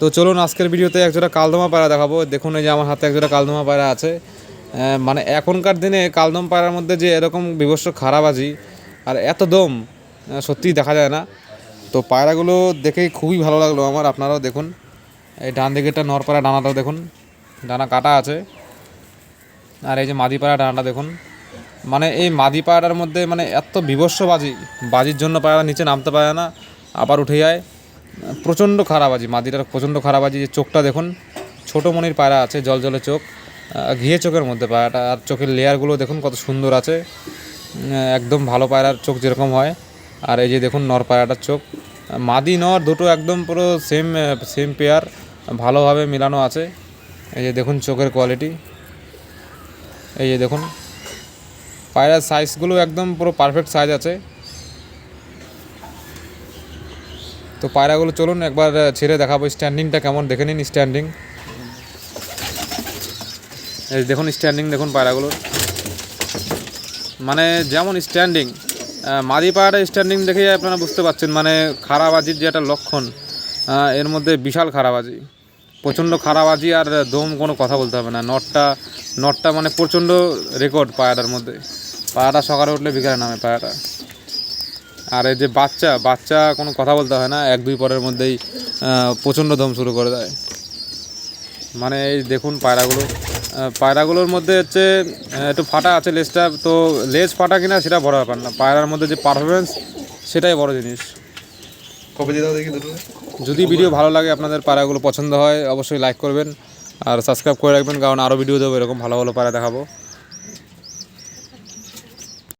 তো চলুন আজকের ভিডিওতে একজোড়া কালদমা পায়রা দেখাবো। দেখুন এই যে আমার হাতে একজোড়া কালদমা পায়রা আছে। মানে এখনকার দিনে কালদম পায়রার মধ্যে যে এরকম বিভৎস খারাবাজি আর এত দম সত্যিই দেখা যায় না। তো পায়রাগুলো দেখে খুবই ভালো লাগল আমার, আপনারাও দেখুন। এই ডান দিকেরটা নরপাড়া ডানাটা দেখুন। ডানা কাটা আছে। আর এই যে মাদি পায়রা ডানাটা দেখুন। মানে এই মাদি পায়রার মধ্যে মানে এত বিভৎস বাজি বাজির জন্য পায়রা নিচে নামতে পারে না, আবার উঠে যায়। প্রচণ্ড খারাপবাজি মাদিটার প্রচণ্ড খারাপবাজি যে চোখটা দেখুন, ছোটো মনির পায়রা আছে জল জলে চোখ ঘিয়ে চোখের মধ্যে পায়রাটা, আর চোখের লেয়ারগুলো দেখুন কত সুন্দর আছে একদম ভালো পায়রার চোখ যেরকম হয়, আর এই যে দেখুন নর পায়রাটার চোখ, মাদি নর দুটো একদম পুরো সেম সেম পেয়ার ভালোভাবে মিলানো আছে, এই যে দেখুন চোখের কোয়ালিটি এই যে দেখুন, পায়রার সাইজগুলো একদম পুরো পারফেক্ট সাইজ আছে তো পায়রাগুলো চলুন, একবার ছেড়ে দেখাবো স্ট্যান্ডিংটা কেমন। দেখে নিন স্ট্যান্ডিং এই দেখুন স্ট্যান্ডিং দেখুন পায়রাগুলোর মানে যেমন স্ট্যান্ডিং মাদি পায়রা স্ট্যান্ডিং দেখেই আপনারা বুঝতে পারছেন মানে খারাবাজির যে একটা লক্ষণ এর মধ্যে বিশাল খারাবাজি প্রচণ্ড খারাবাজি আর দম কোনো কথা বলতে হবে না। নটটা নটটা মানে প্রচণ্ড রেকর্ড পায়রাটার মধ্যে। পায়রাটা সকালে উঠলে বিকালে নামে পায়রাটা। আর এই যে বাচ্চা বাচ্চা কোনো কথা বলতে হয় না এক দুই পরের মধ্যেই প্রচণ্ড দম শুরু করে দেয়। মানে এই দেখুন পায়রাগুলো পায়রাগুলোর মধ্যে হচ্ছে একটু ফাটা আছে লেজটা তো লেজ ফাটা কিনা সেটা বড় ব্যাপার না। পায়রার মধ্যে যে পারফরমেন্স সেটাই বড় জিনিস। কবে দিয়ে দেখি যদি ভিডিও ভালো লাগে আপনাদের পায়রাগুলো পছন্দ হয় অবশ্যই লাইক করবেন। আর সাবস্ক্রাইব করে রাখবেন কারণ আরও ভিডিও দেবো এরকম ভালো ভালো পায়রা দেখাবো।